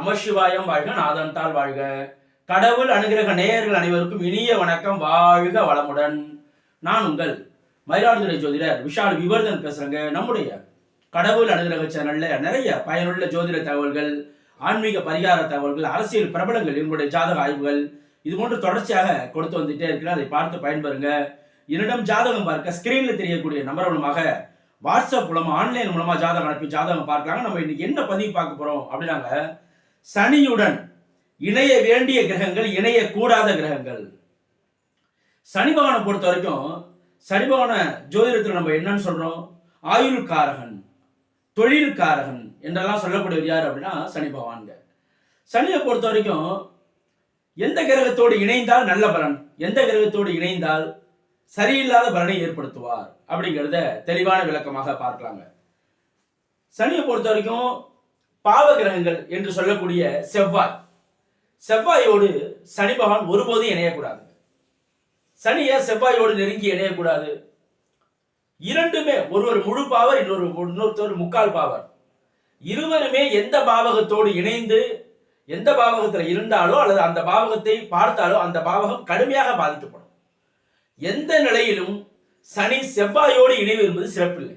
நமசிவாயம் வாழ்க நாதன்தாள் வாழ்க. கடவுள் அனுகிரக நேயர்கள் அனைவருக்கும் இனிய வணக்கம் வாழ்க வளமுடன். நான் உங்கள் மயிலாடுதுறை ஜோதிடர் விஷால் விவர்தன் பேசுறேங்க. நம்முடைய கடவுள் அனுகிரக சேனல்ல நிறைய பயனுள்ள ஜோதிட தகவல்கள் ஆன்மீக பரிகார தகவல்கள் அரசியல் பிரபலங்கள் இவங்களுடைய ஜாதக ஆய்வுகள் இது போன்று தொடர்ச்சியாக கொடுத்து வந்துட்டே இருக்கிறேன். அதை பார்த்து பயன்பெறுங்க. என்னிடம் ஜாதகம் பார்க்க ஸ்கிரீன்ல தெரியக்கூடிய நம்பர் மூலமாக வாட்ஸ்அப் மூலமா ஆன்லைன் மூலமா ஜாதகம் அனுப்பி ஜாதகம் பார்க்கலாங்க. நம்ம இன்னைக்கு என்ன பதிவு பார்க்க போறோம் அப்படின்னாங்க சனியுடன் இணைய வேண்டிய கிரகங்கள் இணையக்கூடாத கிரகங்கள். சனி பகவானை பொறுத்த வரைக்கும் சனி பகவான ஜோதிடத்தில் நம்ம என்னன்னு சொல்றோம்? ஆயுள் காரகன் தொழில் காரகன் என்றெல்லாம் சொல்லக்கூடியவர் யார் அப்படின்னா சனி பகவான்க சனியை பொறுத்த வரைக்கும் எந்த கிரகத்தோடு இணைந்தால் நல்ல பலன்? எந்த கிரகத்தோடு இணைந்தால் சரியில்லாத பலனை ஏற்படுத்துவார்? அப்படிங்கிறத தெளிவான விளக்கமாக பார்க்கலாங்க. சனியை பொறுத்த வரைக்கும் பாவ கிரகங்கள் என்று சொல்லக்கூடிய செவ்வாய். செவ்வாயோடு சனி பகவான் ஒருபோதும் இணையக்கூடாது. சனியை செவ்வாயோடு நெருங்கி இணையக்கூடாது. இரண்டுமே ஒருவர் முழு பாவர் இன்னொரு இன்னொருத்தர் முக்கால் பாவர். இருவருமே எந்த பாவகத்தோடு இணைந்து எந்த பாவகத்தில் இருந்தாலோ அல்லது அந்த பாவகத்தை பார்த்தாலோ அந்த பாவகம் கடுமையாக பாதிக்கப்படும். எந்த நிலையிலும் சனி செவ்வாயோடு இணைவு என்பது சிறப்பில்லை.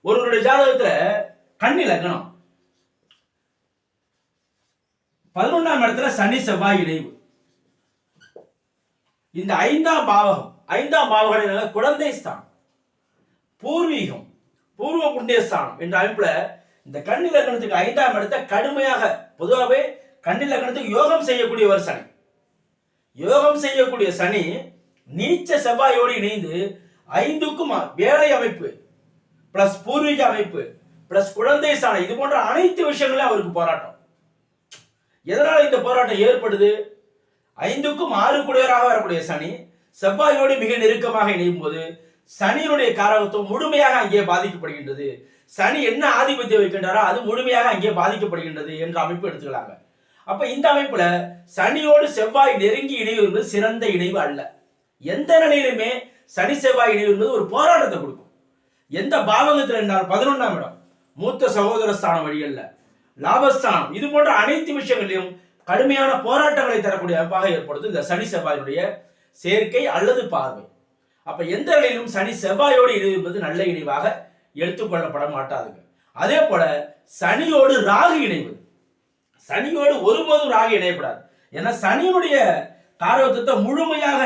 ஒருவருடைய ஜாதகத்தில் கண்ணி லக்னம். பதினொன்றாம் இடத்துல சனி செவ்வாய் இணைவு. இந்த ஐந்தாம் பாவகம் ஐந்தாம் பாவகம் குழந்தை ஸ்தானம் பூர்வீகம் பூர்வ புண்ணியஸ்தானம் என்ற அமைப்புல இந்த கண்ணி லக்னத்துக்கு ஐந்தாம் இடத்தை கடுமையாக பொதுவாகவே கண்ணி லக்னத்துக்கு யோகம் செய்யக்கூடிய ஒரு சனி. யோகம் செய்யக்கூடிய சனி நீச்ச செவ்வாயோடு இணைந்து ஐந்துக்கும் வேலை அமைப்பு பிளஸ் பூர்வீக அமைப்பு பிளஸ் குழந்தை ஸ்தானம் இது போன்ற அனைத்து விஷயங்களும் அவருக்கு போராட்டம். எதனால இந்த போராட்டம் ஏற்படுது? ஐந்துக்கும் ஆறு குடையராக வரக்கூடிய சனி செவ்வாயோடு மிக நெருக்கமாக இணையும் போது சனியினுடைய காரகத்துவம் முழுமையாக அங்கே பாதிக்கப்படுகின்றது. சனி என்ன ஆதிபத்தியம் வைக்கின்றாரோ அது முழுமையாக அங்கே பாதிக்கப்படுகின்றது என்ற அமைப்பு எடுத்துக்கலாங்க. அப்ப இந்த அமைப்புல சனியோடு செவ்வாய் நெருங்கி இணைவு என்பது சிறந்த இணைவு அல்ல. எந்த நிலையிலுமே சனி செவ்வாய் இணைவு என்பது ஒரு போராட்டத்தை கொடுக்கும். எந்த பாவகத்தில் என்றால் பதினொன்றாம் இடம் மூத்த சகோதர ஸ்தானம் வழியல்ல லாபஸ்தானம். இது போன்ற அனைத்து விஷயங்களிலும் கடுமையான போராட்டங்களை தரக்கூடிய அமைப்பாக ஏற்படுது இந்த சனி செவ்வாயுடைய சேர்க்கை அல்லது பார்வை. அப்ப எந்த நிலையிலும் சனி செவ்வாயோடு இணைவு என்பது நல்ல இணைவாக எடுத்துக்கொள்ளப்பட மாட்டாதுங்க. அதே போல சனியோடு ராகு இணைவு. சனியோடு ஒருபோதும் ராகு இணையப்படாது ஏன்னா சனியினுடைய காரகத்துவத்தை முழுமையாக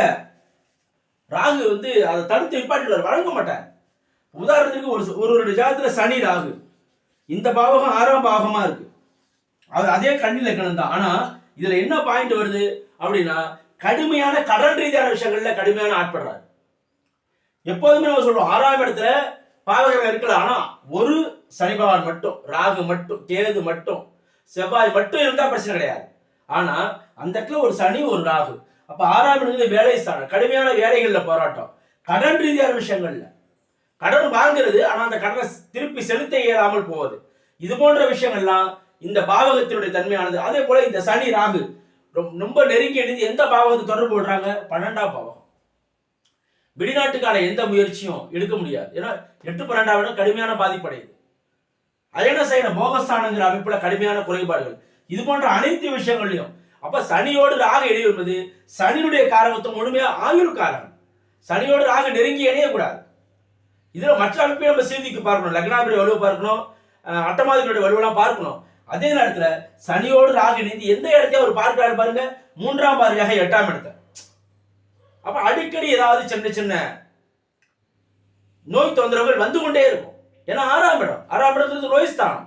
ராகு வந்து அதை தடுத்து நிப்பாட்டிடுவார். வழங்க மாட்டார். உதாரணத்துக்கு ஒரு ஒரு ஜாதத்துல சனி ராகு. இந்த பாவகம் ஆறாம் பாவகமா இருக்கு. அவர் அதே கண்ணில் இருக்கணும் தான் ஆனா இதுல என்ன பாயிண்ட் வருது? அப்படின்னா கடுமையான கடன் ரீதியான விஷயங்கள்ல கடுமையான ஆட்படுறாரு. எப்போதுமே நம்ம சொல்றோம் ஆறாம் இடத்துல பாவகர்கள் இருக்கலாம் ஆனா ஒரு சனி பகவான் மட்டும் ராகு மட்டும் கேது மட்டும் செவ்வாய் மட்டும் இருந்தா பிரச்சனை கிடையாது. ஆனா அந்த இடத்துல ஒரு சனி ஒரு ராகு. அப்ப ஆறாம் இடத்துல வேலை ஸ்தானம் கடுமையான வேலைகள்ல போராட்டம். கடன் ரீதியான விஷயங்கள்ல. கடன் வாங்குறது ஆனால் அந்த கடனை திருப்பி செலுத்த இயலாமல் போவது. இது போன்ற விஷயங்கள்லாம் இந்த பாவகத்தினுடைய தன்மையானது. அதே போல இந்த சனி ராகு ரொம்ப- நெருங்கி இணைந்து எந்த பாவகத்தை தொடர்பு போடுறாங்க பன்னெண்டாம் பாவகம். வெளிநாட்டுக்கான எந்த முயற்சியும் எடுக்க முடியாது. ஏன்னா எட்டு பன்னெண்டாம் இடம் கடுமையான பாதிப்படையுது. அயன சயன போகஸ்தானங்கிற அமைப்புல கடுமையான குறைபாடுகள். இது போன்ற அனைத்து விஷயங்கள்லையும் அப்ப சனியோடு ராக இணைவு என்பது சனியுடைய காரகத்துவம் முழுமையா ஆயுள் காரகம். சனியோடு ராக நெருங்கி இணையக்கூடாது. இதில் மற்ற அமைப்பையும் நம்ம சீதிக்கு பார்க்கணும். லக்னாபுரி வலுவை பார்க்கணும். அட்டமாதிகளுடைய வலுவெல்லாம் பார்க்கணும். அதே நேரத்தில் சனியோடு ராகு இணைந்து எந்த இடத்தையும் அவர் பார்க்கிறாரு பாருங்க. மூன்றாம் பார்வையாக எட்டாம் இடத்தை. அப்ப அடிக்கடி ஏதாவது சின்ன சின்ன நோய் தொந்தரவுகள் வந்து கொண்டே இருக்கும். ஏன்னா ஆறாம் இடம். ஆறாம் இடத்துல நோய் ஸ்தானம்.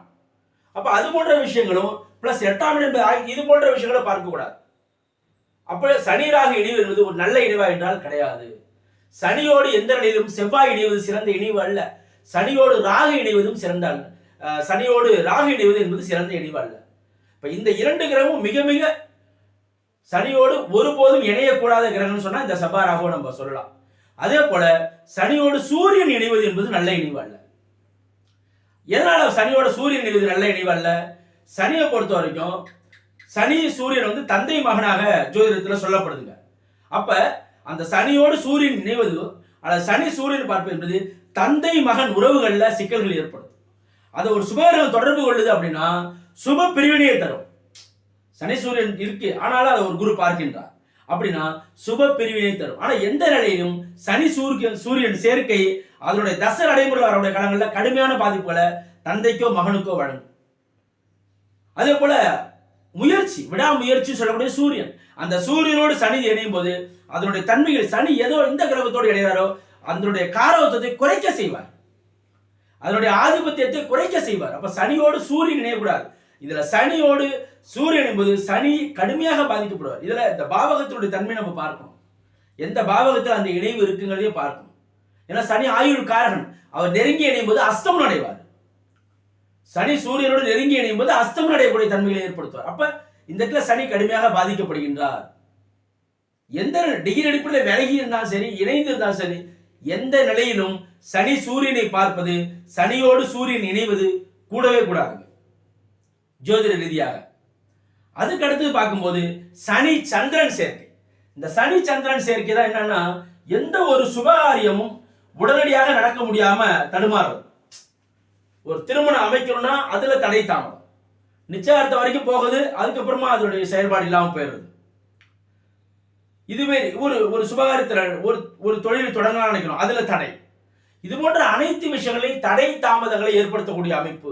அப்ப அது போன்ற விஷயங்களும் பிளஸ் எட்டாம் இடம் என்பது இது போன்ற விஷயங்களை பார்க்க கூடாது அப்ப சனி ராகு இணைவு என்பது ஒரு நல்ல இணைவா என்றால் கிடையாது. சனியோடு எந்த நிலையிலும் செவ்வாய் இணைவது சிறந்த இணைவு அல்ல. சனியோடு ராகு இணைவதும் சிறந்த அல்ல. சனியோடு ராகு இணைவது என்பது சிறந்த இணைவு அல்ல. இப்போ இந்த இரண்டு கிரகமும் மிக மிக சனியோடு ஒருபோதும் இணையக்கூடாத கிரகம்னு சொன்னால் இந்த செவ்வாய் ராகுவை நம்ம சொல்லலாம். அதே போல சனியோடு சூரியன் இணைவது என்பது நல்ல இணைவு அல்ல. எதனால சனியோட சூரியன் இணைவது நல்ல இணைவு அல்ல? சனியை பொறுத்த வரைக்கும் சனி சூரியன் வந்து தந்தை மகனாக ஜோதிடத்தில் சொல்லப்படுதுங்க. அப்போ அந்த சனியோடு சூரியன் இணைவது அல்லது சனி சூரியன் பார்ப்பது என்பது தந்தை மகன் உறவுகளில் சிக்கல்கள் ஏற்படும். அதை ஒரு சுபகிரகம் தொடர்பு கொள்ளுது அப்படின்னா சுப பிரிவினையை தரும். சனி சூரியன் இருக்கு ஆனாலும் அதை ஒரு குரு பார்க்கின்றார். அப்படின்னா சுப பிரிவினை தரும். ஆனால் எந்த நிலையிலும் சனி சூரியன் சூரியன் சேர்க்கை அதனுடைய தச நடைமுறை அவருடைய காலங்களில் கடுமையான பாதிப்புகளை தந்தைக்கோ மகனுக்கோ வழங்கும். அதே போல முயற்சி விடாமுயற்சி சொல்லக்கூடிய சூரியன். அந்த சூரியனோடு சனி இணையும் போது அதனுடைய தன்மைகள் சனி ஏதோ இந்த கிரகத்தோடு இணைகிறாரோ அதனுடைய காரவத்தத்தை குறைக்க செய்வார். அதனுடைய ஆதிபத்தியத்தை குறைக்க செய்வார். அப்ப சனியோடு சூரியன் இணையக்கூடாது. இதுல சனியோடு சூரியன் என்பது சனி கடுமையாக பாதிக்கப்படுவார். இதுல இந்த பாவகத்தினுடைய தன்மை நம்ம பார்க்கணும். எந்த பாவகத்தில் அந்த இணைவு இருக்குங்கிறதையும் பார்க்கணும். ஏன்னா சனி ஆயுள் காரகன். அவர் நெருங்கி இணையும் போது அஸ்தம் அடைவார். சனி சூரியனோடு நெருங்கி இணையும் போது அஸ்தமனம் அடையக்கூடிய தன்மைகளை ஏற்படுத்துவார். அப்ப இந்த இடத்துல சனி கடுமையாக பாதிக்கப்படுகின்றார். எந்த டிகிரி அடிப்படையில் விலகி இருந்தாலும் சரி இணைந்து இருந்தாலும் சரி எந்த நிலையிலும் சனி சூரியனை பார்ப்பது சனியோடு சூரியன் இணைவது கூடவே கூடாது ஜோதிட ரீதியாக. அதுக்கு அடுத்து பார்க்கும்போது சனி சந்திரன் சேர்க்கை. இந்த சனி சந்திரன் சேர்க்கை தான் என்னன்னா எந்த ஒரு சுபகாரியமும் உடனடியாக நடக்க முடியாம தடுமாறுறது. ஒரு திருமணம் அமைக்கணும்னா அதுல தடை தாமதம் நிச்சயார்த்தம் வரைக்கும் போகுது அதுக்கப்புறமா அதனுடைய செயல்பாடு இல்லாமல் போயிடுது இதுவே ஒரு ஒரு சுபகாரியத்தில் ஒரு ஒரு தொழில் தொடங்கலாம் நினைக்கணும் அதுல தடை. இது போன்ற அனைத்து விஷயங்களையும் தடை தாமதங்களை ஏற்படுத்தக்கூடிய அமைப்பு.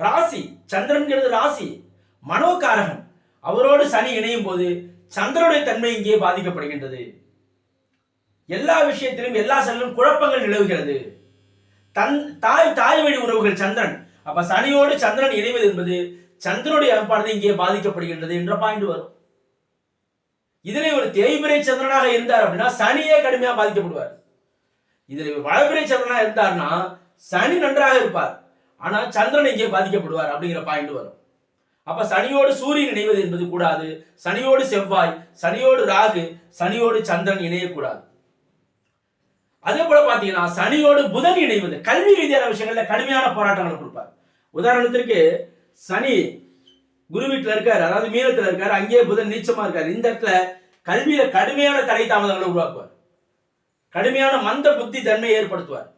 ராசி சந்திரன்கிறது ராசி மனோகாரகன். அவரோடு சனி இணையும் போது சந்திரனுடைய தன்மை இங்கே பாதிக்கப்படுகின்றது. எல்லா விஷயத்திலும் எல்லா செல்லும் குழப்பங்கள் நிலவுகிறது. தன் தாய் தாய் வழி உறவுகள் சந்திரன். அப்ப சனியோடு சந்திரன் இணைவது என்பது சந்திரனுடைய அமைப்பானது இங்கே பாதிக்கப்படுகின்றது என்ற பாயிண்ட் வரும். இதுல ஒரு தேய்பிரை சந்திரனாக இருந்தார் அப்படின்னா சனியே கடுமையாக பாதிக்கப்படுவார். இதில் வளபிரை சந்திரனா இருந்தார்னா சனி நன்றாக இருப்பார். ஆனா சந்திரன் இங்கே பாதிக்கப்படுவார் அப்படிங்கிற பாயிண்ட் வரும். அப்ப சனியோடு சூரியன் இணைவது என்பது கூடாது. சனியோடு செவ்வாய் சனியோடு ராகு சனியோடு சந்திரன் இணையக்கூடாது. அதே போல பாத்தீங்கன்னா சனியோடு புதன் இணைவது. கல்வி ரீதியான விஷயங்கள்ல கடுமையான போராட்டங்களை கொடுப்பார். உதாரணத்திற்கு சனி குரு வீட்டில் இருக்காரு அதாவது மீனத்துல இருக்காரு அங்கேயே புதன் நீச்சமா இருக்காரு. இந்த இடத்துல கல்வியில கடுமையான தடை தாமதங்களை உருவாக்குவார். கடுமையான மந்த புத்தி தன்மையை ஏற்படுத்துவார்.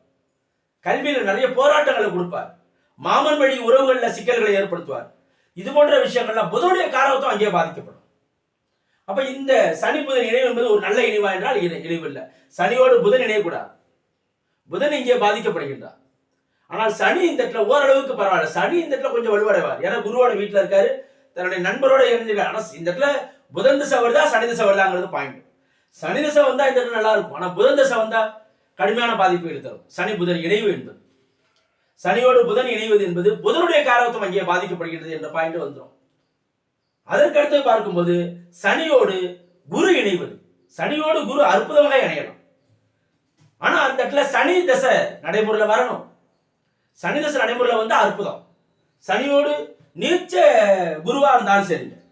கல்வியில நிறைய போராட்டங்களை கொடுப்பார். மாமன் வழி உறவுகளில் சிக்கல்களை ஏற்படுத்துவார். இது போன்ற விஷயங்கள்லாம் புதனுடைய காரகத்துவம் அங்கே பாதிக்கப்படும். அப்ப இந்த சனி புதன் இணைவு என்பது ஒரு நல்ல இணைவா என்றால் இணை- இணைவு இல்லை சனியோடு புதன் இணையக்கூடாது. புதன் இங்கே பாதிக்கப்படுகின்றார். ஆனால் சனி இந்த இடத்துல ஓரளவுக்கு பரவாயில்ல. சனி இந்த இடத்துல கொஞ்சம் வலுவடைவார். ஏன்னா குருவோட வீட்டில் இருக்காரு. தன்னுடைய நண்பரோட இணைஞ்சிருக்காரு ஆனால் இந்த இடத்துல புதன் திசை வருதா சனி திசை வருதாங்கிறது பாயிண்ட் சனி திசை வந்தா இந்த இடத்துல நல்லா இருக்கும். ஆனால் புதன் திசை வந்தா கடுமையான பாதிப்பு தரும் சனி புதன் இணைவு என்பது. சனியோடு புதன் இணைவது என்பது புதனுடைய காரகத்துவம் அங்கே பாதிக்கப்படுகிறது என்ற பாயிண்ட் வந்துடும் அதற்கடுத்து பார்க்கும்போது சனியோடு குரு இணைவது. சனியோடு குரு அற்புதமாக இணையலாம். ஆனா அந்த இடத்துல சனி தசை நடைமுறையில் வரணும். சனி தசை நடைமுறையில் வந்து அற்புதம். சனியோடு நீச்ச குருவா இருந்தாலும் சரிங்க.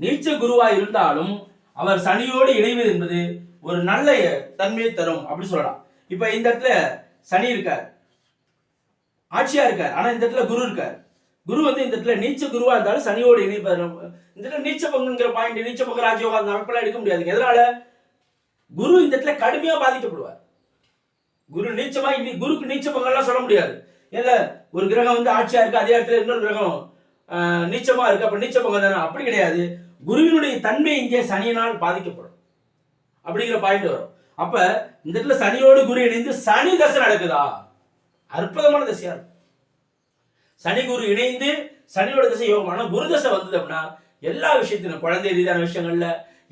நீச்ச குருவா இருந்தாலும் அவர் சனியோடு இணைவது என்பது ஒரு நல்ல தன்மையை தரும் அப்படி சொல்லலாம். இப்ப இந்த இடத்துல சனி இருக்கார். ஆட்சியா இருக்கார். ஆனா இந்த இடத்துல குரு இருக்கார். குரு வந்து இந்த இடத்துல நீச்ச குருவா இருந்தாலும் சனியோடு இணைப்பாரு இந்த இடத்துல நீச்ச பங்குங்கிற பாயிண்ட் நீச்ச பங்கு ராஜயோகா அந்த அமைப்பெல்லாம் எடுக்க முடியாதுங்க. எதனால? குரு இந்த இடத்துல கடுமையா பாதிக்கப்படுவார். குரு நீச்சமா இனி குருக்கு நீச்ச பங்கெல்லாம் சொல்ல முடியாது. ஏன்னா ஒரு கிரகம் வந்து ஆட்சியா இருக்கு அதே இடத்துல இன்னொரு கிரகம் நீச்சமா இருக்கு அப்ப நீச்ச பங்கம் தானே? அப்படி கிடையாது. குருவினுடைய தன்மை இங்கே சனியினால் பாதிக்கப்படும். அப்படிங்கிற பாயிண்ட் வரும். அப்ப இந்த இடத்துல சனியோடு குரு இணைந்து சனி தசை நடக்குதா? அற்புதமான தசையா இருக்கும். சனி குரு இணைந்து சனியோட திசை யோகம் ஆனால் குரு தசை வந்தது அப்படின்னா எல்லா விஷயத்திலும் குழந்தை ரீதியான விஷயங்கள்ல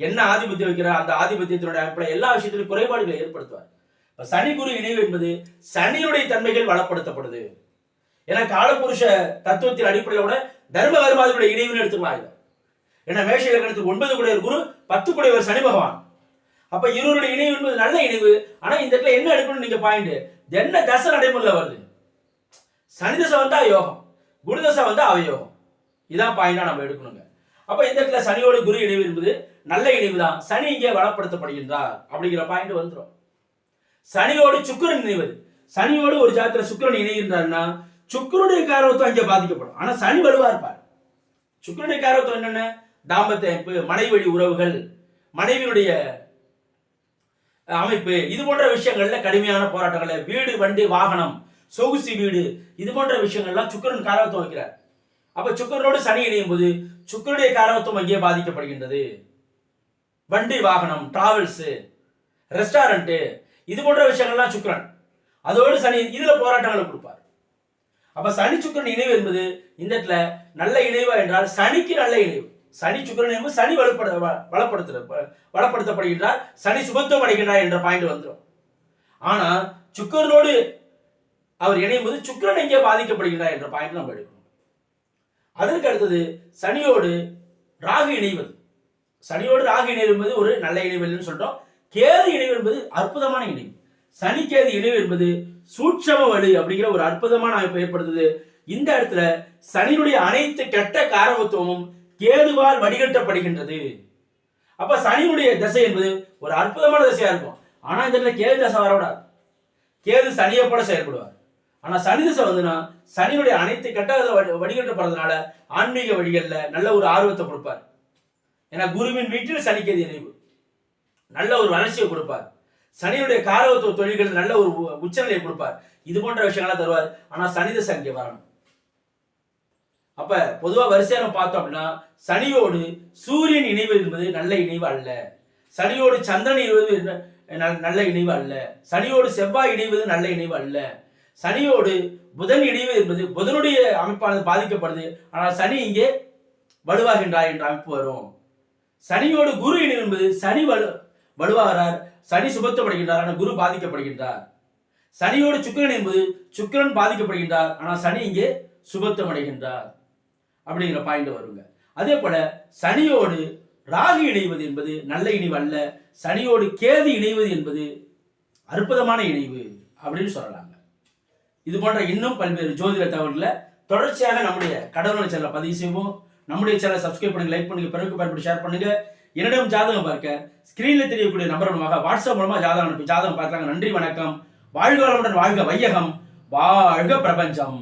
என்ன ஆதிபத்தியம் வைக்கிறார் அந்த ஆதிபத்தியத்தினுடைய அடிப்படை எல்லா விஷயத்திலும் குறைபாடுகளை ஏற்படுத்துவார். இப்ப சனி குரு இணைவு என்பது சனியுடைய தன்மைகள் வளப்படுத்தப்படுது. ஏன்னா காலபுருஷ தத்துவத்தின் அடிப்படையில கூட தர்ம கர்மாதியுடைய இணைவுன்னு எடுத்துக்கலாம் இதை. ஏன்னா மேஷ இலக்கணத்துக்கு ஒன்பது குடையவர் குரு பத்து குடையவர் சனி பகவான். அப்ப இருவருடைய இணைவு என்பது நல்ல இணைவு. ஆனா இந்த இடத்துல என்ன எடுக்கணும் நீங்க பாயிண்ட் என்ன தசை நடைமுறையில் வருது. சனி தசை வந்தா யோகம் குரு தசை வந்தா அவயோகம். இதான் பாயிண்டா நம்ம எடுக்கணுங்க. அப்ப இந்த இடத்துல சனியோடு குரு இணைவு என்பது நல்ல இணைவு தான். சனி இங்கே வளப்படுத்தப்படுகின்றார் அப்படிங்கிற பாயிண்ட் வந்துடும் சனியோடு சுக்கரன் இணைவது. சனியோடு ஒரு ஜாத்திர சுக்கரன் இணைகின்றார்னா சுக்கரனுடைய காரகத்துவம் அங்கே பாதிக்கப்படும். ஆனா சனி வலுவா இருப்பார். சுக்கரனுடைய காரகத்துவம் என்னென்ன? தாம்பத்திய அமைப்பு மனைவி வழி உறவுகள் மனைவியுடைய அமைப்பு. இது போன்ற விஷயங்கள்ல கடுமையான போராட்டங்களை. வீடு வண்டி வாகனம் சொகுசி வீடு இது போன்ற விஷயங்கள்லாம் சுக்கரன் காரகத்துவம் வைக்கிறார் அப்ப சுக்கரனோடு சனி இணையும் போது சுக்கரனுடைய காரகத்துவம் அங்கே பாதிக்கப்படுகின்றது? வண்டி வாகனம் டிராவல்ஸ் ரெஸ்டாரண்ட் இது போன்ற விஷயங்கள்லாம் சுக்கரன். அதோடு சனி இதுல போராட்டங்களை கொடுப்பார். அப்ப சனி சுக்கிரன் இணைவு என்பது இந்த இடத்துல நல்ல இணைவா என்றால் சனிக்கு நல்ல இணைவு. சனி சுக்கிரன் என்பது சனி வலுப்பட வளப்படுத்துற வளப்படுத்த வளப்படுத்தப்படுகின்றார். சனி சுபத்துவம் அடைகின்றார் என்ற பாயிண்ட் வந்துடும் ஆனா சுக்கரனோடு அவர் இணையும் போது சுக்கிரன் எங்கே பாதிக்கப்படுகின்றார் என்ற பாயிண்ட் நம்ம எடுக்கணும். அதற்கு அடுத்தது சனியோடு ராகு இணைவது. சனியோடு ராகு இணைவு என்பது ஒரு நல்ல இணைவு இல்லைன்னு சொல்றோம். கேது இணைவு என்பது அற்புதமான இணைவு. சனி கேது இணைவு என்பது சூட்சம வலு அப்படிங்கிற ஒரு அற்புதமான அமைப்பு ஏற்படுத்துது. இந்த இடத்துல சனியுடைய அனைத்து கெட்ட காரகத்துவமும் கேதுவால் வடிகட்டப்படுகின்றது. அப்ப சனியுடைய திசை என்பது ஒரு அற்புதமான திசையா இருக்கும். ஆனா இந்த இடத்துல கேது தசை வரக்கூடாது. கேது சனியை போல செயல்படுவார். ஆனா சனி திசை வந்துன்னா சனியுடைய அனைத்து கெட்ட வடி- வடிகட்டப்படுறதுனால ஆன்மீக வழிகள்ல நல்ல ஒரு ஆர்வத்தை கொடுப்பார். ஏன்னா குருவின் வீட்டில் சனிக்கேது இணைவு. நல்ல ஒரு வளர்ச்சியை கொடுப்பார். சனியுடைய காரவத்துவ தொழில்கள் நல்ல ஒரு உ- உச்சநிலையை கொடுப்பார். இது போன்ற விஷயங்கள்லாம் தருவார். ஆனா சனி திசை அங்கே வரணும். அப்ப பொதுவா வரிசையா நம்ம பார்த்தோம் அப்படின்னா சனியோடு சூரியன் இணைவது என்பது நல்ல இணைவு அல்ல. சனியோடு சந்திரன் இணைவது நல்ல இணைவு அல்ல. சனியோடு செவ்வாய் இணைவது நல்ல இணைவு அல்ல. சனியோடு புதன் இணைவு என்பது புதனுடைய அமைப்பானது பாதிக்கப்படுது. ஆனால் சனி இங்கே வலுவாகின்றார் என்ற அமைப்பு வரும். சனியோடு குரு இணைவு என்பது சனி வலு வலுவாகிறார் சனி சுபத்தப்படுகின்றார் ஆனால் குரு பாதிக்கப்படுகின்றார். சனியோடு சுக்கிரன் என்பது சுக்கிரன் பாதிக்கப்படுகின்றார் ஆனால் சனி இங்கே சுபத்தம் அடைகின்றார் அப்படிங்கிற பாயிண்ட் வருங்க. அதே போல சனியோடு ராகு இணைவது என்பது நல்ல இணைவு அல்ல. சனியோடு கேது இணைவது என்பது அற்புதமான இணைவு அப்படின்னு சொல்லலாம். இது போன்ற இன்னும் பல்வேறு ஜோதிட தகவல்களை தொடர்ச்சியாக நம்முடைய கடவுள் சேனலை பதிவு செய்வோம். நம்முடைய சேனலை சப்ஸ்கிரைப் பண்ணுங்க லைக் பண்ணுங்க பிறகு பயன்படுத்தி ஷேர் பண்ணுங்க. என்னிடம் ஜாதகம் பார்க்க ஸ்கிரீன்ல தெரியக்கூடிய நம்பர் மூலமாக வாட்ஸ்அப் மூலமா ஜாதகம் அனுப்பி ஜாதகம் பார்க்கலாங்க. நன்றி வணக்கம். வாழ்க வளமுடன் வாழ்க வையகம். வாழ்க பிரபஞ்சம்.